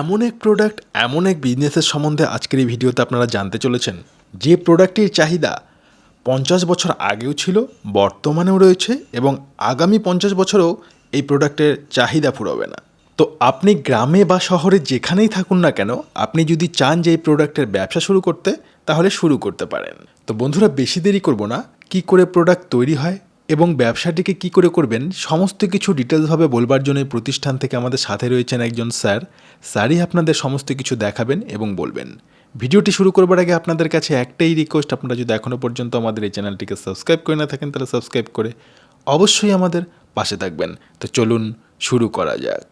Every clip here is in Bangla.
এমন এক প্রোডাক্ট এমন এক বিজনেসের সম্বন্ধে আজকের এই ভিডিওতে আপনারা জানতে চলেছেন। যে প্রোডাক্টটির চাহিদা পঞ্চাশ বছর আগেও ছিল, বর্তমানেও রয়েছে এবং আগামী পঞ্চাশ বছরেও এই প্রোডাক্টের চাহিদা ফুরবে না। তো আপনি গ্রামে বা শহরে যেখানেই থাকুন না কেন, আপনি যদি চান যে এই প্রোডাক্টের ব্যবসা শুরু করতে, তাহলে শুরু করতে পারেন। তো বন্ধুরা, বেশি দেরি করব না, কি করে প্রোডাক্ট তৈরি হয় এবং ব্যবসাটিকে কি করে করবেন, সমস্ত কিছু ডিটেলসভাবে বলবার জন্য প্রতিষ্ঠান থেকে আমাদের সাথে রয়েছেন একজন স্যার। স্যারই আপনাদের সমস্ত কিছু দেখাবেন এবং বলবেন। ভিডিওটি শুরু করবার আগে আপনাদের কাছে একটাই রিকোয়েস্ট আপনারা যদি এখনও পর্যন্ত আমাদের এই চ্যানেলটিকে সাবস্ক্রাইব করে না থাকেন, তাহলে সাবস্ক্রাইব করে অবশ্যই আমাদের পাশে থাকবেন। তো চলুন শুরু করা যাক।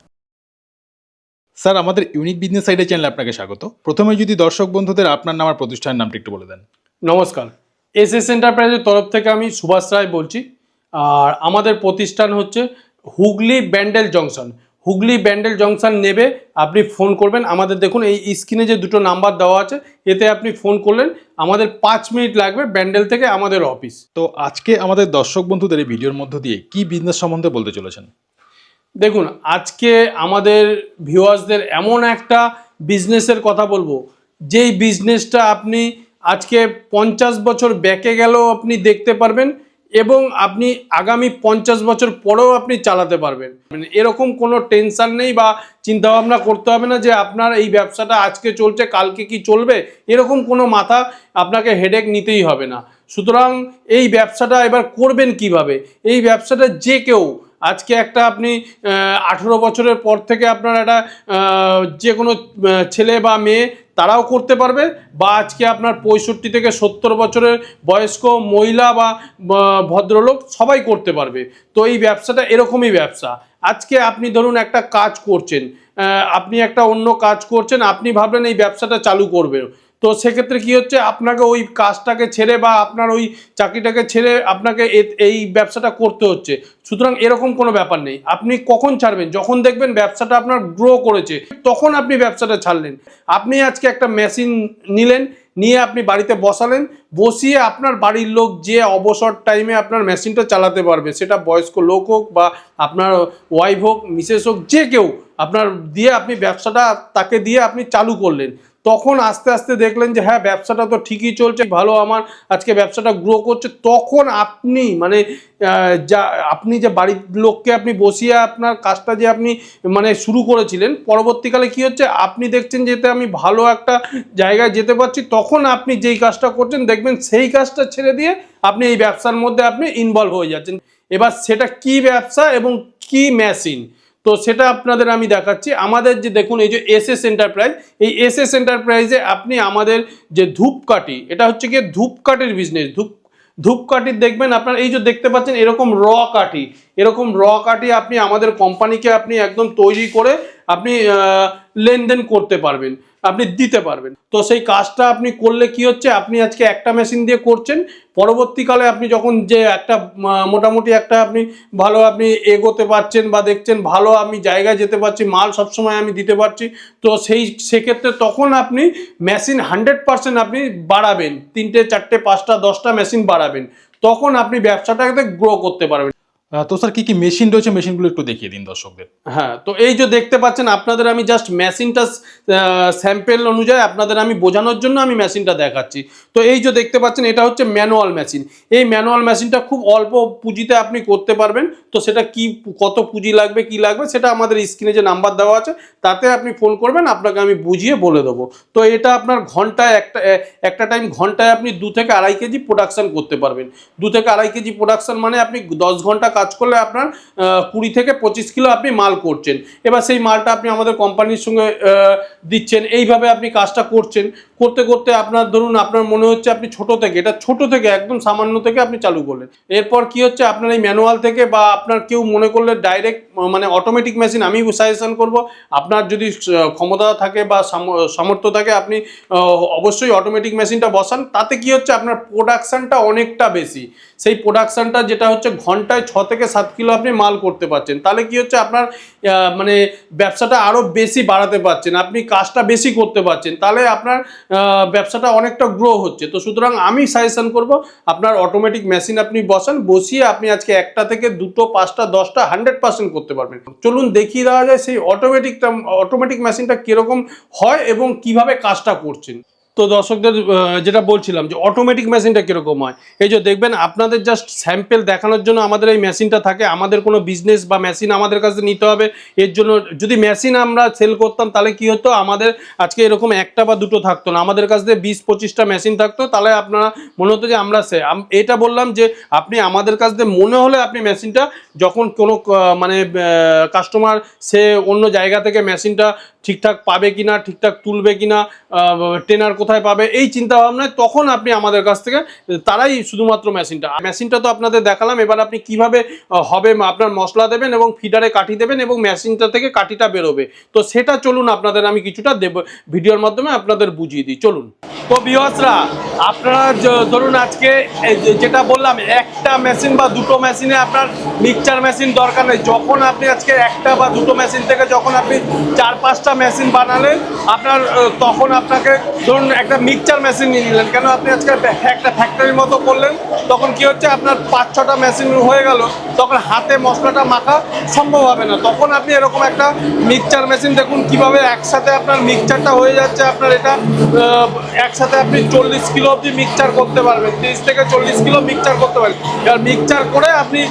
স্যার, আমাদের ইউনিক বিজনেস সাইডের চ্যানেলে আপনাকে স্বাগত। প্রথমে যদি দর্শক বন্ধুদের আপনার নাম আর প্রতিষ্ঠানের নামটি একটু বলে দেন। নমস্কার। এস এস এন্টারপ্রাইজের তরফ থেকে আমি সুভাষ রায় বলছি। আর আমাদের প্রতিষ্ঠান হচ্ছে হুগলি ব্যান্ডেল জংশন। হুগলি ব্যান্ডেল জংশন নেবে আপনি ফোন করবেন। আমাদের দেখুন এই স্ক্রিনে যে দুটো নাম্বার দেওয়া আছে এতে আপনি ফোন করলেন। আমাদের পাঁচ মিনিট লাগবে ব্যান্ডেল থেকে আমাদের অফিস। তো আজকে আমাদের দর্শক বন্ধুদের এই ভিডিওর মধ্য দিয়ে কি বিজনেস সম্বন্ধে বলতে চলেছেন? দেখুন আজকে আমাদের ভিউয়ার্সদের এমন একটা বিজনেসের কথা বলব। যেই বিজনেসটা আপনি আজকে পঞ্চাশ বছর ব্যাকে গেলেও আপনি দেখতে পারবেন এবং আপনি আগামী পঞ্চাশ বছর পরেও আপনি চালাতে পারবেন। এরকম কোনো টেনশান নেই বা চিন্তাভাবনা করতে হবে না যে আপনার এই ব্যবসাটা আজকে চলছে, কালকে কি চলবে, এরকম কোনো মাথা আপনাকে হেডেক নিতেই হবে না। সুতরাং এই ব্যবসাটা এবার করবেন কীভাবে? এই ব্যবসাটা যে কেউ আজকে একটা আপনি আঠেরো বছরের পর থেকে আপনার একটা যে কোনো ছেলে বা মেয়ে তারাও করতে পারবে বা আজকে আপনার পঁয়ষট্টি থেকে সত্তর বছরের বয়স্ক মহিলা বা ভদ্রলোক সবাই করতে পারবে। তো এই ব্যবসাটা এরকমই ব্যবসা। আজকে আপনি ধরুন একটা কাজ করছেন আপনি একটা অন্য কাজ করছেন, আপনি ভাবলেন এই ব্যবসাটা চালু করবেন। তো সেক্ষেত্রে কি হচ্ছে? আপনাকে ওই কাজটাকে ছেড়ে বা আপনার ওই চাকরিটাকে ছেড়ে আপনাকে এই ব্যবসাটা করতে হচ্ছে। সুতরাং এরকম কোনো ব্যাপার নেই। আপনি কখন ছাড়বেন? যখন দেখবেন ব্যবসাটা আপনার গ্রো করেছে, তখন আপনি ব্যবসাটা ছাড়লেন। আপনি আজকে একটা মেশিন নিলেন, নিয়ে আপনি বাড়িতে বসালেন, বসিয়ে আপনার বাড়ির লোক যে অবসর টাইমে আপনার মেশিনটা চালাতে পারবে, সেটা বয়স্ক লোক হোক বা আপনার ওয়াইফ হোক মিসেস হোক, যে কেউ, আপনার দিয়ে আপনি ব্যবসাটা তাকে দিয়ে আপনি চালু করলেন। তখন আস্তে আস্তে দেখলেন যে হ্যাঁ ব্যবসাটা তো ঠিকই চলছে, ভালো আমার, আজকে ব্যবসাটা গ্রো করছে। তখন আপনি মানে যা, আপনি যে বাড়ির লোককে আপনি বসিয়ে আপনার কাজটা যে আপনি মানে শুরু করেছিলেন, পরবর্তীকালে কি হচ্ছে? আপনি দেখছেন যেতে আমি ভালো একটা জায়গায় যেতে পারছি। তখন আপনি যেই কাজটা করছেন, দেখবেন সেই কাজটা ছেড়ে দিয়ে আপনি এই ব্যবসার মধ্যে আপনি ইনভলভ হয়ে যাচ্ছেন। এবার সেটা কি ব্যবসা এবং কি মেশিন তো সেটা আপনাদের আমি দেখাচ্ছি। আমাদের যে দেখুন, এই যে এস এস এন্টারপ্রাইজ এই এস এস এন্টারপ্রাইজে আপনি আমাদের যে ধূপকাঠি, এটা হচ্ছে গিয়ে ধূপকাঠির বিজনেস ধূপ ধূপকাঠির দেখবেন আপনার, এই যে দেখতে পাচ্ছেন, এরকম র কাঠি। এরকম র কাঠি আপনি আমাদের কোম্পানিকে আপনি একদম তৈরি করে আপনি লেনদেন করতে পারবেন। আপনি দিতে পারবেন। তো সেই কাজটা আপনি করলে কি হচ্ছে? আপনি আজকে একটা মেশিন দিয়ে করছেন, পরবর্তীকালে আপনি যখন যে একটা মোটামুটি একটা আপনি ভালো আপনি এগোতে পারছেন বা দেখছেন ভালো আমি জায়গায় যেতে পারছি, মাল সবসময় আমি দিতে পারছি, তো সেই, সেক্ষেত্রে তখন আপনি মেশিন হান্ড্রেড পার্সেন্ট আপনি বাড়াবেন। তিনটে, চারটে, পাঁচটা, দশটা মেশিন বাড়াবেন। তখন আপনি ব্যবসাটাকে গ্রো করতে পারবেন। তো স্যার কি কি মেশিন রয়েছে? মেশিনগুলো একটু দেখিয়ে দিন দর্শকদের। হ্যাঁ তো এই যে দেখতে পাচ্ছেন, আপনাদের আমি জাস্ট মেশিনটা স্যাম্পেল অনুযায়ী আপনাদের আমি বোঝানোর জন্য আমি মেশিনটা দেখাচ্ছি। তো এই যে দেখতে পাচ্ছেন, এটা হচ্ছে ম্যানুয়াল মেশিন এই ম্যানুয়াল মেশিনটা খুব অল্প পুঁজিতে আপনি করতে পারবেন। তো সেটা কি, কত পুঁজি লাগবে, কি লাগবে, সেটা আমাদের স্ক্রিনে যে নাম্বার দেওয়া আছে, তাতে আপনি ফোন করবেন, আপনাকে আমি বুঝিয়ে বলে দেবো। তো এটা আপনার ঘন্টায় একটা একটা টাইম ঘন্টায় আপনি দু থেকে আড়াই কেজি প্রোডাকশান করতে পারবেন। দু থেকে আড়াই কেজি প্রোডাকশান মানে আপনি দশ ঘণ্টা কাজ করলে আপনার কুড়ি থেকে পঁচিশ কিলো আপনি মাল করছেন। এবার সেই মালটা আপনি আমাদের কোম্পানির সঙ্গে দিচ্ছেন। এইভাবে আপনি কাজটা করছেন। করতে করতে আপনার ধরুন, আপনার মনে হচ্ছে আপনি ছোট থেকে, এটা ছোট থেকে, একদম সামান্য থেকে আপনি চালু করলেন। এরপর কি হচ্ছে, আপনার এই ম্যানুয়াল থেকে বা আপনার কেউ মনে করলে ডাইরেক্ট মানে অটোমেটিক মেশিন আমি সাজেশন করব। আপনার যদি ক্ষমতা থাকে বা সামর্থ্য থাকে, আপনি অবশ্যই অটোমেটিক মেশিনটা বসান। তাতে কি হচ্ছে, আপনার প্রোডাকশনটা অনেকটা বেশি। সেই প্রোডাকশনটা যেটা হচ্ছে ঘন্টায় ছ থেকে সাত কিলো আপনি মাল করতে পারছেন। তাহলে কি হচ্ছে আপনার মানে ব্যবসাটা আরও বেশি বাড়াতে পারছেন, আপনি কাজটা বেশি করতে পারছেন, তাহলে আপনার ব্যবসাটা অনেকটা গ্রো হচ্ছে। তো সুতরাং আমি সাজেশন করব, আপনার অটোমেটিক মেশিন আপনি বসান, বসিয়ে আপনি আজকে একটা থেকে দুটো, পাঁচটা, দশটা হান্ড্রেড পার্সেন্ট করতে পারবেন। চলুন দেখিয়ে দেওয়া যায় সেই অটোমেটিকটা অটোমেটিক মেশিনটা কীরকম হয় এবং কীভাবে কাজটা করছেন। তো দর্শকদের যেটা বলছিলাম যে অটোমেটিক মেশিনটা কীরকম হয়? এই যে দেখবেন, আপনাদের জাস্ট স্যাম্পেল দেখানোর জন্য আমাদের এই মেশিনটা থাকে, আমাদের কোনো বিজনেস বা মেশিন আমাদের কাছে নিতে হবে। এর জন্য যদি মেশিন আমরা সেল করতাম, তাহলে কি হতো? আমাদের আজকে এরকম একটা বা দুটো থাকতো না। আমাদের কাছে বিশ, পঁচিশটা মেশিন থাকতো, তাহলে আপনারা মনে হতো যে আমরা সে এটা বললাম যে আপনি আমাদের কাছ থেকে মনে হলে আপনি মেশিনটা যখন কোনো মানে কাস্টমার সে অন্য জায়গা থেকে মেশিনটা ঠিকঠাক পাবে কিনা, ঠিকঠাক তুলবে কিনা ট্রেনার কোথায় পাবে এই চিন্তা ভাবনায় তখন আপনি আমাদের কাছ থেকে, তারাই শুধুমাত্র মেশিনটা। মেশিনটা তো আপনাদের দেখালাম, এবার আপনি কীভাবে হবে আপনার মশলা দেবেন এবং ফিডারে কাঠি দেবেন এবং মেশিনটা থেকে কাঠিটা বেরোবে। তো সেটা চলুন আপনাদের, আমি কিছুটা দেব, ভিডিওর মাধ্যমে আপনাদের বুঝিয়ে দিই। চলুন। তো বিহসরা আপনারা ধরুন আজকে যেটা বললাম, একটা মেশিন বা দুটো মেশিনে আপনার মিক্সচার মেশিন দরকার নেই। যখন আপনি আজকে একটা বা দুটো মেশিন থেকে যখন আপনি চার পাঁচটা মেশিন বানালেন, আপনার তখন আপনাকে, ধরুন একটা মিক্সচার মেশিন নিয়ে নিলেন। কেন আপনি আজকে একটা ফ্যাক্টরির মতো করলেন? তখন কি হচ্ছে? আপনার পাঁচ ছটা মেশিন হয়ে গেল, তখন হাতে মশলাটা মাখা সম্ভব হবে না। তখন আপনি এরকম একটা মিক্সচার মেশিন দেখুন, কীভাবে একসাথে আপনার মিক্সচারটা হয়ে যাচ্ছে, আপনার এটা একসাথে আপনি চল্লিশ কিলো অবধি মিক্সচার করতে পারবেন, তিরিশ থেকে চল্লিশ কিলো মিক্সচার করতে পারবেন। এবার মিক্সচার করে আপনি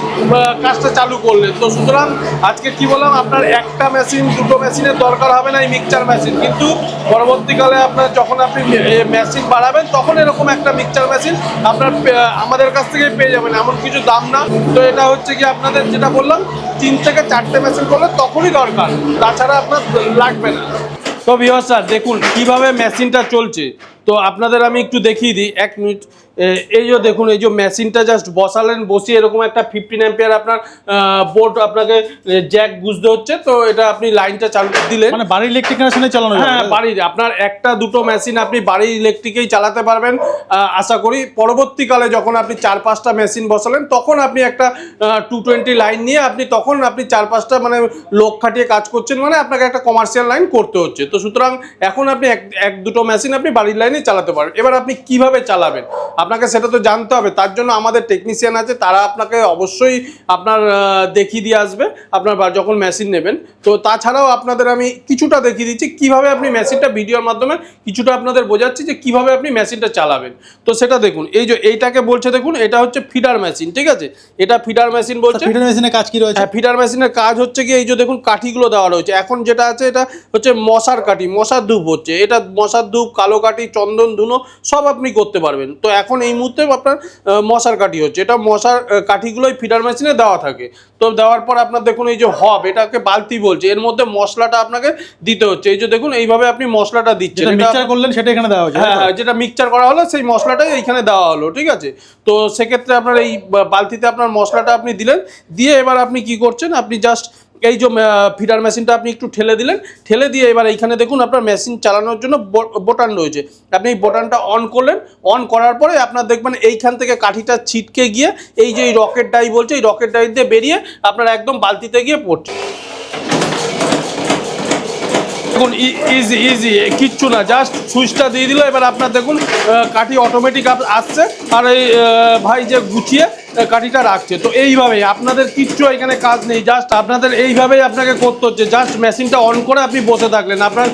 কাজটা চালু করলেন। তো সুতরাং আজকে কি বললাম, আপনার একটা মেশিন দুটো মেশিনের দরকার হবে না এই মিক্সচার মেশিন কিন্তু পরবর্তীকালে আপনার যখন আপনি মেশিন বাড়াবেন, তখন এরকম একটা মিক্সচার মেশিন আপনার পে- আমাদের কাছ থেকে পেয়ে যাবেন, এমন কিছু দাম না। তো এটা হচ্ছে কি আপনাদের যেটা বললাম, তিন থেকে চারটে মেশিন করলে তখনই দরকার। তাছাড়া আপনার লাগবে না। তো বিহার দেখুন, কীভাবে মেশিনটা চলছে। তো আপনাদের আমি একটু দেখিয়ে দিই এক মিনিট। এই যে দেখুন এই যে মেশিনটা জাস্ট বসালেন বসিয়ে এরকম একটা ফিফটিন অ্যাম্পিয়ার আপনার বোর্ড আপনাকে জ্যাক বুঝতে হচ্ছে। তো এটা আপনি লাইনটা চালু দিলেন। মানে বাড়ির ইলেকট্রিক কানেকশনে চালানো হ্যাঁ বাড়ির। আপনার একটা দুটো মেশিন আপনি বাড়ির ইলেকট্রিকেই চালাতে পারবেন আশা করি। পরবর্তীকালে যখন আপনি চার পাঁচটা মেশিন বসালেন তখন আপনি একটা টু টোয়েন্টি লাইন নিয়ে আপনি তখন আপনি চার পাঁচটা মানে লোক খাটিয়ে কাজ করছেন মানে আপনাকে একটা কমার্শিয়াল লাইন করতে হচ্ছে। তো সুতরাং এখন আপনি এক এক দুটো মেশিন আপনি বাড়ির লাইনে চালাতে পারবেন এবার আপনি কীভাবে চালাবেন? আপনাকে সেটা তো জানতে হবে। তার জন্য আমাদের টেকনিশিয়ান আছে তারা আপনাকে অবশ্যই আপনার দেখিয়ে দিয়ে আসবে আপনার যখন মেশিন নেবেন। তো তাছাড়াও আপনাদের আমি কিছুটা দেখিয়ে দিচ্ছি কীভাবে আপনি মেশিনটা ভিডিওর মাধ্যমে কিছুটা আপনাদের বোঝাচ্ছি যে কীভাবে আপনি মেশিনটা চালাবেন। তো সেটা দেখুন এই যে এইটাকে বলছে দেখুন এটা হচ্ছে ফিডার মেশিন ঠিক আছে? এটা ফিডার মেশিন বলছে। ফিটার মেশিনে কাজ কি রয়েছে? হ্যাঁ ফিডার মেশিনের কাজ হচ্ছে কি এই যে দেখুন কাঠিগুলো দেওয়া রয়েছে। এখন যেটা আছে এটা হচ্ছে মশার কাঠি মশার ধূপ হচ্ছে। এটা মশার ধূপ কালো কাঠি চন্দন ধুনো সব আপনি করতে পারবেন। তো এখন এই মুহূর্তে আপনার মশার কাঠি হচ্ছে। এটা মশার কাঠিগুলোই ফিডার মেশিনে দেওয়া থাকে। তো দেওয়ার পর আপনার দেখুন এই যে হব এটাকে বালতি বলছে। এর মধ্যে মশলাটা আপনাকে দিতে হচ্ছে। এই যে দেখুন এইভাবে আপনি মশলাটা দিচ্ছেন। মিক্সচার করলেন সেটা এখানে দেওয়া হয়েছে হ্যাঁ হ্যাঁ যেটা মিক্সচার করা হলো সেই মশলাটাই এইখানে দেওয়া হলো ঠিক আছে? তো সেক্ষেত্রে আপনার এই বালতিতে আপনার মশলাটা আপনি দিলেন। দিয়ে এবার আপনি কি করছেন? আপনি জাস্ট এই যে ফিডার মেশিনটা আপনি একটু ঠেলে দিলেন, ঠেলে দিয়ে এবার এইখানে দেখুন আপনার মেশিন চালানোর জন্য বোটান রয়েছে। আপনি এই বোটানটা অন করলেন অন করার পরে আপনার দেখবেন এইখান থেকে কাঠিটা ছিটকে গিয়ে এই যে রকেট ডাই বলছে, এই রকেট ডাই দিয়ে বেরিয়ে আপনার একদম বালতিতে গিয়ে পড়ছে। দেখুন ইজি ইজি কিচ্ছু না জাস্ট সুইচটা দিয়ে দিল, এবার আপনার দেখুন কাঠি অটোমেটিক আসছে, আর এই ভাই যে গুছিয়ে কাঠিটা রাখছে। তো এইভাবেই, আপনাদের কিচ্ছু এখানে কাজ নেই জাস্ট আপনাদের এইভাবেই আপনাকে করতে হচ্ছে জাস্ট মেশিনটা অন করে আপনি বসে থাকলেন, আপনার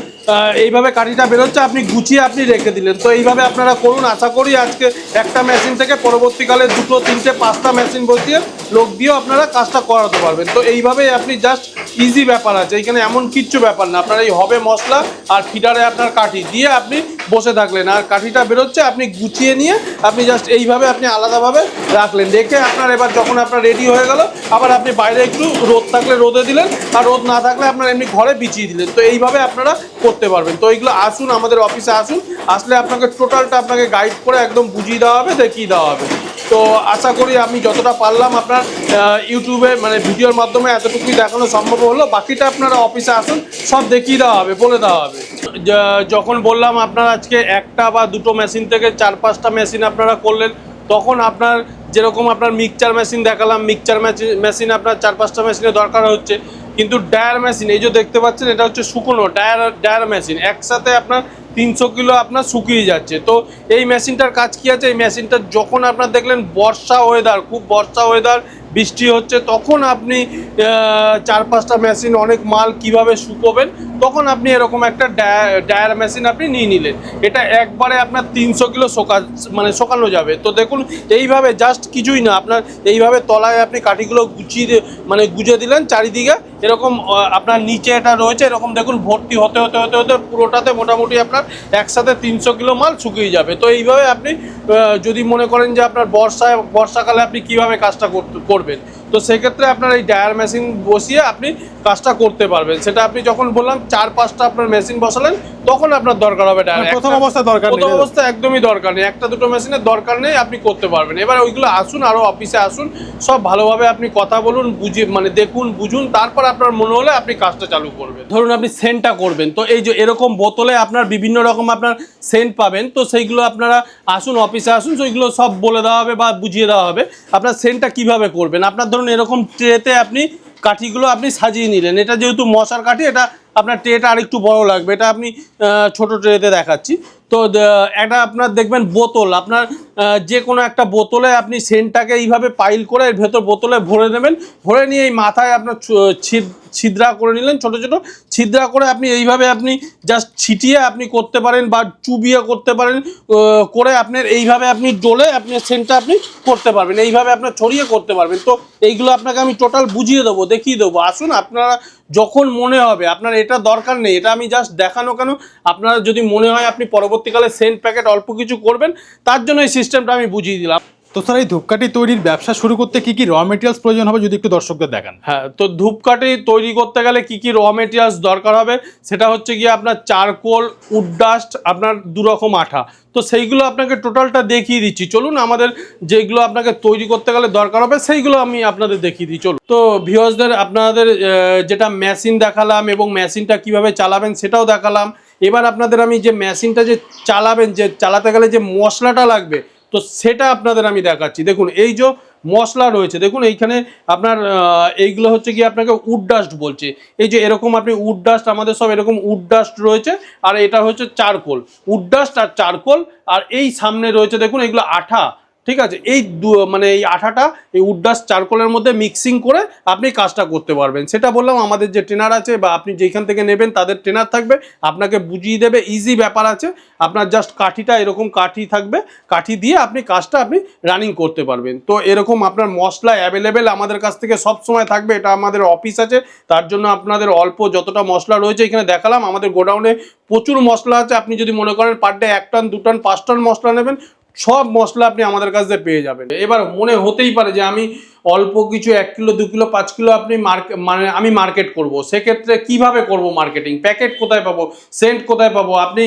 এইভাবে কাঠিটা বেরোচ্ছে, আপনি গুছিয়ে আপনি রেখে দিলেন। তো এইভাবে আপনারা করুন, আশা করি আজকে একটা মেশিন থেকে পরবর্তীকালে দুটো, তিনটে, পাঁচটা মেশিন বসিয়ে লোক দিয়েও আপনারা কাজটা করাতে পারবেন। তো এইভাবেই আপনি জাস্ট ইজি ব্যাপার আছে। এইখানে এমন কিচ্ছু ব্যাপার না। আপনার এই হবে মশলা আর ফিডারে আপনার কাঠি দিয়ে আপনি বসে থাকলেন। আর কাঠিটা বেরোচ্ছে, আপনি গুছিয়ে নিয়ে আপনি জাস্ট এইভাবে আপনি আলাদাভাবে রাখলেন। রেখে আপনার এবার যখন আপনার রেডি হয়ে গেল, আবার আপনি বাইরে একটু রোদ থাকলে রোদে দিলেন, আর রোদ না থাকলে আপনার এমনি ঘরে বিছিয়ে দিলেন। তো এইভাবে আপনারা করতে পারবেন। তো এইগুলো আসুন, আমাদের অফিসে আসুন। আসলে আপনাকে টোটালটা আপনাকে গাইড করে একদম বুঝিয়ে দেওয়া হবে, দেখিয়ে দেওয়া হবে। তো আশা করি আমি যতটা পারলাম আপনার ইউটিউবে মানে ভিডিওর মাধ্যমে এতটুকুই দেখানো সম্ভব হলো। বাকিটা আপনারা অফিসে আসুন, সব দেখিয়ে দেওয়া হবে, বলে দেওয়া হবে। যখন বললাম আপনার আজকে একটা বা দুটো মেশিন থেকে চার পাঁচটা মেশিন আপনারা করলেন, তখন আপনার যেরকম আপনার মিক্সচার মেশিন দেখালাম মিক্সচার মেশিন আপনার চার পাঁচটা মেশিনের দরকার হচ্ছে। কিন্তু ডায়ার মেশিন, এই যে দেখতে পাচ্ছেন, এটা হচ্ছে শুকনো ডায়ার ডায়ার মেশিন। একসাথে আপনার তিনশো কিলো আপনার শুকিয়ে যাচ্ছে। তো এই মেশিনটার কাজ কি আছে? এই মেশিনটা যখন আপনার দেখলেন বর্ষা ওয়েদার খুব বর্ষা ওয়েদার বৃষ্টি হচ্ছে, তখন আপনি চার পাঁচটা মেশিন অনেক মাল কীভাবে শুকোবেন, তখন আপনি এরকম একটা ডায়া- ডায়ার মেশিন আপনি নিয়ে নিলেন। এটা একবারে আপনার তিনশো কিলো শোকা মানে শোকানো যাবে। তো দেখুন, এইভাবে জাস্ট কিছুই না, আপনার এইভাবে তলায় আপনি কাঠিগুলো গুছিয়ে মানে গুজে দিলেন চারিদিকে, এরকম আপনার নিচে এটা রয়েছে, এরকম দেখুন, ভর্তি হতে হতে হতে হতে পুরোটাতে মোটামুটি আপনার একসাথে তিনশো কিলো মাল শুকিয়ে যাবে। তো এইভাবে আপনি যদি মনে করেন যে আপনার বর্ষায়, বর্ষাকালে আপনি কীভাবে কাজটা করতে করবেন করবেন তো সেক্ষেত্রে আপনার এই ডায়ার মেশিন বসিয়ে আপনি কাজটা করতে পারবেন। সেটা আপনি যখন বললাম চার পাঁচটা আপনার মেশিন বসালেন তখন আপনার দরকার হবে ডায়ার মানে প্রথম অবস্থায় দরকার প্রথম অবস্থা একদমই দরকার নেই। একটা দুটো মেশিনের দরকার নেই আপনি করতে পারবেন। এবার ওইগুলো আসুন আরও অফিসে আসুন সব ভালোভাবে আপনি কথা বলুন বুঝে মানে দেখুন বুঝুন তারপর আপনার মনে হলে আপনি কাজটা চালু করবেন। ধরুন আপনি সেন্টটা করবেন তো এই যে এরকম বোতলে আপনার বিভিন্ন রকম আপনার সেন্ট পাবেন তো সেইগুলো আপনারা আসুন অফিসে আসুন সেইগুলো সব বলে দেওয়া হবে বা বুঝিয়ে দেওয়া হবে। আপনার সেন্টটা কীভাবে করবেন? আপনার ধরুন এরকম ট্রেতে আপনি কাঠিগুলো আপনি সাজিয়ে নিলেন। এটা যেহেতু মশার কাঠি, এটা আপনার ট্রেটা আরেকটু বড় লাগবে। এটা আপনি ছোট ট্রেতে দেখাচ্ছি। তো একটা আপনার দেখবেন বোতল, আপনার যে কোনো একটা বোতলে আপনি সেন্টটাকে এইভাবে পাইল করে এর ভেতর বোতলে ভরে নেবেন, ভরে নিয়ে এই মাথায় আপনার ছিদ, ছিদ্রা করে নিলেন, ছোট ছোট, ছিদ্রা করে আপনি এইভাবে আপনি জাস্ট ছিটিয়ে আপনি করতে পারেন বা চুবিয়ে করতে পারেন করে আপনার এইভাবে আপনি ডোলে আপনি সেন্টটা আপনি করতে পারবেন, এইভাবে আপনার ছড়িয়ে করতে পারবেন। তো এইগুলো আপনাকে আমি টোটাল বুঝিয়ে দেবো, দেখিয়ে দেবো। আসুন, আপনারা যখন মনে হবে, আপনার এটা দরকার নেই, এটা আমি জাস্ট দেখানো কেন? আপনার যদি মনে হয় আপনি পরবর্তীকালে সেন্ট প্যাকেট অল্প কিছু করবেন, তার জন্য এই সিস্টেমটা আমি বুঝিয়ে দিলাম। তো স্যার, এই ধূপকাঠি তৈরির ব্যবসা শুরু করতে কি কি র মেটেরিয়ালস প্রয়োজন হবে যদি একটু দর্শকদের দেখান? হ্যাঁ তো ধূপকাঠি তৈরি করতে গেলে কি কি র মেটেরিয়ালস দরকার হবে? সেটা হচ্ছে গিয়ে আপনার চারকোল, উড ডাস্ট, আপনার দু রকম আঠা। তো সেইগুলো আপনাকে টোটালটা দেখিয়ে দিচ্ছি। চলুন, আমাদের যেগুলো আপনাকে তৈরি করতে গেলে দরকার হবে, সেইগুলো আমি আপনাদের দেখিয়ে দিই। চলুন। তো ভিওসদের আপনাদের যেটা মেশিন দেখালাম এবং মেশিনটা কীভাবে চালাবেন সেটাও দেখালাম। এবার আপনাদের আমি যে মেশিনটা যে চালাবেন, যে চালাতে গেলে যে মশলাটা লাগবে তো সেটা আপনাদের আমি দেখাচ্ছি। দেখুন, এই যে মশলা রয়েছে, দেখুন, এইখানে আপনার এইগুলো হচ্ছে কি আপনাকে উড ডাস্ট বলছে। এই যে এরকম আপনি উড ডাস্ট, আমাদের সব এরকম উড ডাস্ট রয়েছে, আর এটা হচ্ছে চারকোল। উড ডাস্ট আর চারকোল, আর এই সামনে রয়েছে, দেখুন, এগুলো আঠা। ঠিক আছে? এই মানে এই আঠাটা, এই উড্ডাস চারকোলের মধ্যে মিক্সিং করে আপনি কাজটা করতে পারবেন। সেটা বললাম, আমাদের যে ট্রেনার আছে বা আপনি যেখান থেকে নেবেন, তাদের ট্রেনার থাকবে। আপনাকে বুঝিয়ে দেবে ইজি ব্যাপার আছে। আপনার জাস্ট কাঠিটা, এরকম কাঠি থাকবে। কাঠি দিয়ে আপনি কাজটা আপনি রানিং করতে পারবেন। তো এরকম আপনার মশলা অ্যাভেলেবেল আমাদের কাছ থেকে সব সময় থাকবে। এটা আমাদের অফিস আছে। তার জন্য আপনাদের অল্প যতটা মশলা রয়েছে, এখানে দেখালাম। আমাদের গোডাউনে প্রচুর মশলা আছে। আপনি যদি মনে করেন পার ডে এক টন, দু টন, পাঁচ টন মশলা নেবেন। সব মশলা আপনি আমাদের কাছে পেয়ে যাবেন। এবার মনে হতেই পারে যে আমি অল্প কিছু এক কিলো, দু কিলো, পাঁচ কিলো আপনি মার্কেট মানে আমি মার্কেট করব। সেক্ষেত্রে কীভাবে করব মার্কেটিং প্যাকেট কোথায় পাবো? সেন্ট কোথায় পাবো? আপনি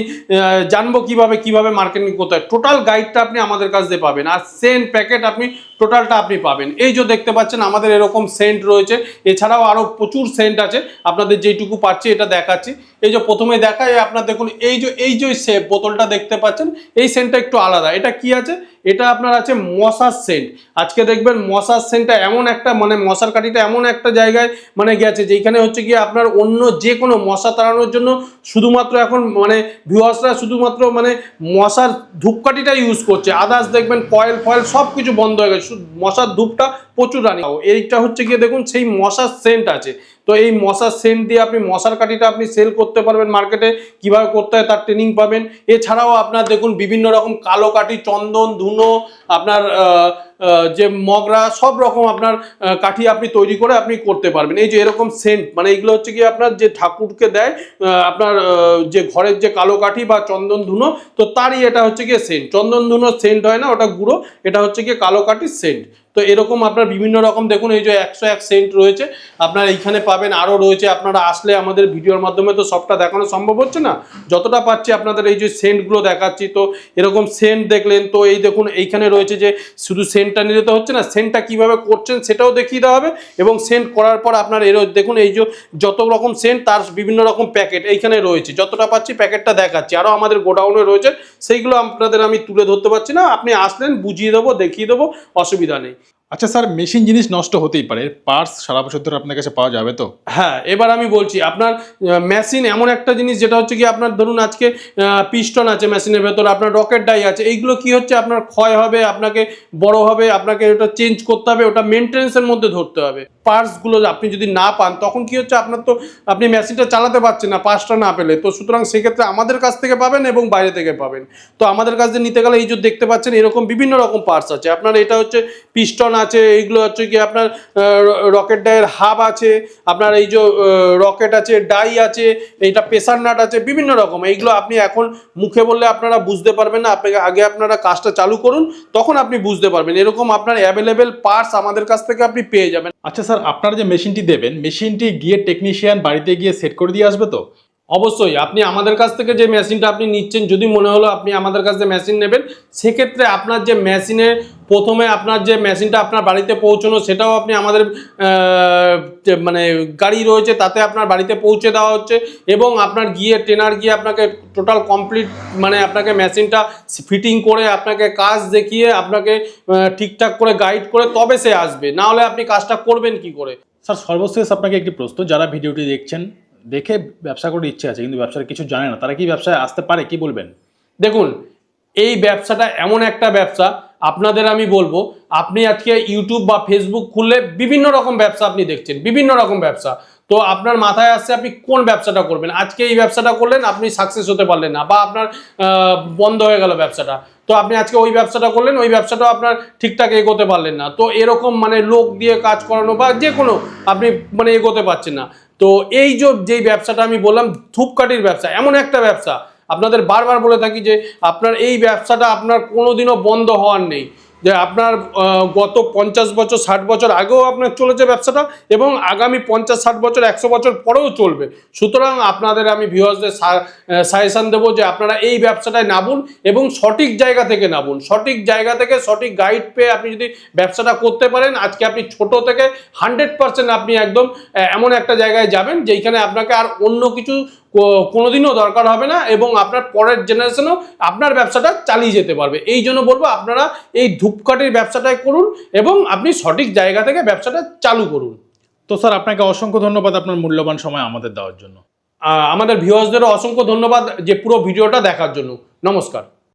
জানব কীভাবে কীভাবে মার্কেটিং কোথায় টোটাল গাইডটা আপনি আমাদের কাছ দিয়ে পাবেন। আর সেন্ট প্যাকেট আপনি টোটালটা আপনি পাবেন। এই যে দেখতে পাচ্ছেন, আমাদের এরকম সেন্ট রয়েছে। এছাড়াও আরও প্রচুর সেন্ট আছে। আপনাদের যেইটুকু পাচ্ছি এটা দেখাচ্ছি। এই যে প্রথমে দেখায় আপনার দেখুন, এই যে এই যে বোতলটা দেখতে পাচ্ছেন, এই সেন্টটা একটু আলাদা। এটা কি আছে? এটা আপনার আছে মশার সেন্ট আজকে দেখবেন মশার সেন্টটা এমন একটা মানে মশার কাঠিটা এমন একটা জায়গায় মানে গেছে যেখানে হচ্ছে কি আপনার অন্য যে কোনো মশা তাড়ানোর জন্য শুধুমাত্র এখন মানে ভিউয়ার্সরা শুধুমাত্র মানে মশার ধূপকাঠিটা ইউজ করছে। আদার্স দেখবেন কয়েল ফয়েল সব কিছু বন্ধ হয়ে গেছে। মশার ধূপটা প্রচুর রানি এইটা হচ্ছে গিয়ে দেখুন, সেই মশার সেন্ট আছে। তো এই মশার সেন্ট দিয়ে আপনি মশার কাঠিটা আপনি সেল করতে পারবেন মার্কেটে কীভাবে করতে হয় তার ট্রেনিং পাবেন। এছাড়াও আপনার দেখুন বিভিন্ন রকম কালো কাঠি, চন্দন, ধুনো, আপনার যে মগরা, সব রকম আপনার কাঠি আপনি তৈরি করে আপনি করতে পারবেন। এই যে এরকম সেন্ট মানে এইগুলো হচ্ছে কি আপনার যে ঠাকুরকে দেয় আপনার যে ঘরের যে কালো কাঠি বা চন্দন ধুনো, তো তারই এটা হচ্ছে গিয়ে সেন্ট। চন্দন ধুনো সেন্ট হয় না, ওটা গুঁড়ো, এটা হচ্ছে গিয়ে কালো কাঠির সেন্ট। তো এরকম আপনার বিভিন্ন রকম, দেখুন এই যে একশো এক সেন্ট রয়েছে। আপনার এইখানে পাবেন, আরও রয়েছে, আপনারা আসলে আমাদের ভিডিওর মাধ্যমে তো সবটা দেখানো সম্ভব হচ্ছে না। যতটা পাচ্ছি আপনাদের এই যে সেন্টগুলো দেখাচ্ছি, তো এরকম সেন্ট দেখলেন, তো এই দেখুন, এইখানে রয়েছে যে শুধু সেন্ট সেন্টটা নিলে তো হচ্ছে না, সেন্টটা কীভাবে করছেন সেটাও দেখিয়ে দেওয়া হবে এবং সেন্ট করার পর আপনার এর দেখুন, এই যে যত রকম সেন্ট, তার বিভিন্ন রকম প্যাকেট এইখানে রয়েছে। যতটা পাচ্ছি প্যাকেটটা দেখাচ্ছি। আরও আমাদের গোডাউনে রয়েছে, সেইগুলো আপনাদের আমি তুলে ধরতে পারছি না। আপনি আসলেন, বুঝিয়ে দেবো, দেখিয়ে দেবো, অসুবিধা নেই। আচ্ছা স্যার, মেশিন জিনিস নষ্ট হতেই পারে পার্টস সারা বছর ধরে আপনার কাছে পাওয়া যাবে তো? হ্যাঁ এবার আমি বলছি, আপনার মেশিন এমন একটা জিনিস, যেটা হচ্ছে কি, আপনার ধরুন আজকে পিস্টন আছে মেশিনের ভেতরে, আপনার রকেট ডাই আছে, এইগুলো কি হচ্ছে, আপনার ক্ষয় হবে, আপনাকে বড় হবে, আপনাকে ওটা চেঞ্জ করতে হবে, ওটা মেনটেন্সের মধ্যে ধরতে হবে। পার্টসগুলো আপনি যদি না পান, তখন কি হচ্ছে, আপনার তো, আপনি মেশিনটা চালাতে পারছেন না পার্টসটা না পেলে। তো সুতরাং সেক্ষেত্রে আমাদের কাছ থেকে পাবেন এবং বাইরে থেকে পাবেন। তো আমাদের কাছ থেকে নিতে গেলে এই যে দেখতে পাচ্ছেন, এরকম বিভিন্ন রকম পার্টস আছে। আপনার এটা হচ্ছে পিস্টন আছে এইগুলো হচ্ছে কি আপনার রকেট ডাইয়ের হাব আছে, আপনার এই যে রকেট আছে ডাই আছে, এইটা প্রেসার নাট আছে, বিভিন্ন রকম। এইগুলো আপনি এখন মুখে বললে আপনারা বুঝতে পারবেন না, আপনাকে আগে আপনারা কাজটা চালু করুন, তখন আপনি বুঝতে পারবেন। এরকম আপনার অ্যাভেলেবেল পার্টস আমাদের কাছ থেকে আপনি পেয়ে যাবেন। আচ্ছা স্যার, আপনারা যে মেশিনটি দেবেন মেশিনটি গিয়ে টেকনিশিয়ান বাড়িতে গিয়ে সেট করে দিয়ে আসবে তো? অবশ্যই, আপনি আমাদের কাছ থেকে যে মেশিনটা আপনি নিচ্ছেন, যদি মনে হলো আপনি আমাদের কাছ থেকে মেশিন নেবেন, সেক্ষেত্রে আপনার যে মেশিনে প্রথমে আপনার যে মেশিনটা আপনার বাড়িতে পৌঁছানো, সেটাও আপনি আমাদের মানে গাড়ি রয়েছে, তাতে আপনার বাড়িতে পৌঁছে দেওয়া হচ্ছে এবং আপনার গিয়ে, ট্রেনার গিয়ে আপনাকে টোটাল কমপ্লিট মানে আপনাকে মেশিনটা ফিটিং করে আপনাকে কাজ দেখিয়ে আপনাকে ঠিকঠাক করে গাইড করে তবে সে আসবে। না হলে আপনি কাজটা করবেন কি করে? স্যার, সর্বশেষ আপনাকে একটি প্রশ্ন, যারা ভিডিওটি দেখছেন দেখে ব্যবসা করার ইচ্ছে আছে, কিন্তু ব্যবসার কিছু জানে না। তারা কি ব্যবসায় আসতে পারে, কি বলবেন? দেখুন, এই ব্যবসাটা এমন একটা ব্যবসা, আপনাদের আমি বলব, আপনি আজকে ইউটিউব বা ফেসবুক খুললে বিভিন্ন রকম ব্যবসা আপনি দেখছেন, বিভিন্ন রকম ব্যবসা। তো আপনার মাথায় আসছে আপনি কোন ব্যবসাটা করবেন? আজকে এই ব্যবসাটা করলেন, আপনি সাকসেস হতে পারলেন না, বা আপনার বন্ধ হয়ে গেল ব্যবসাটা। তো আপনি আজকে ওই ব্যবসাটা করলেন, ওই ব্যবসাটাও আপনার ঠিকঠাক এগোতে পারলেন না। তো এরকম মানে লোক দিয়ে কাজ করানো বা যে কোনো আপনি মানে এগোতে পারছেন না। তো এই যে যেই ব্যবসাটা আমি বললাম, ধূপকাঠির ব্যবসা, এমন একটা ব্যবসা। আপনাদের বারবার বলে থাকি যে, আপনার এই ব্যবসাটা আপনার কোনোদিনও বন্ধ হওয়ার নেই। যে আপনার গত পঞ্চাশ বছর, ষাট বছর আগেও আপনার চলেছে ব্যবসাটা এবং আগামী পঞ্চাশ, ষাট বছর, একশো বছর পরেও চলবে। সুতরাং আপনাদের আমি ভিউয়ার্সদের সাজেশান দেবো যে আপনারা এই ব্যবসাটায় নামুন এবং সঠিক জায়গা থেকে নামুন। সঠিক জায়গা থেকে সঠিক গাইড পেয়ে আপনি যদি ব্যবসাটা করতে পারেন, আজকে আপনি ছোট থেকে হান্ড্রেড পার্সেন্ট আপনি একদম এমন একটা জায়গায় যাবেন যেখানে আপনাকে আর অন্য কিছু কোনোদিনও দরকার হবে না এবং আপনার পরের জেনারেশনও আপনার ব্যবসাটা চালিয়ে যেতে পারবে। এই জন্য বলব আপনারা এই ধূপকাঠির ব্যবসাটাই করুন এবং আপনি সঠিক জায়গা থেকে ব্যবসাটা চালু করুন। তো স্যার আপনাকে অসংখ্য ধন্যবাদ আপনার মূল্যবান সময় আমাদের দেওয়ার জন্য। আমাদের ভিউয়ার্সদেরও অসংখ্য ধন্যবাদ যে পুরো ভিডিওটা দেখার জন্য। নমস্কার।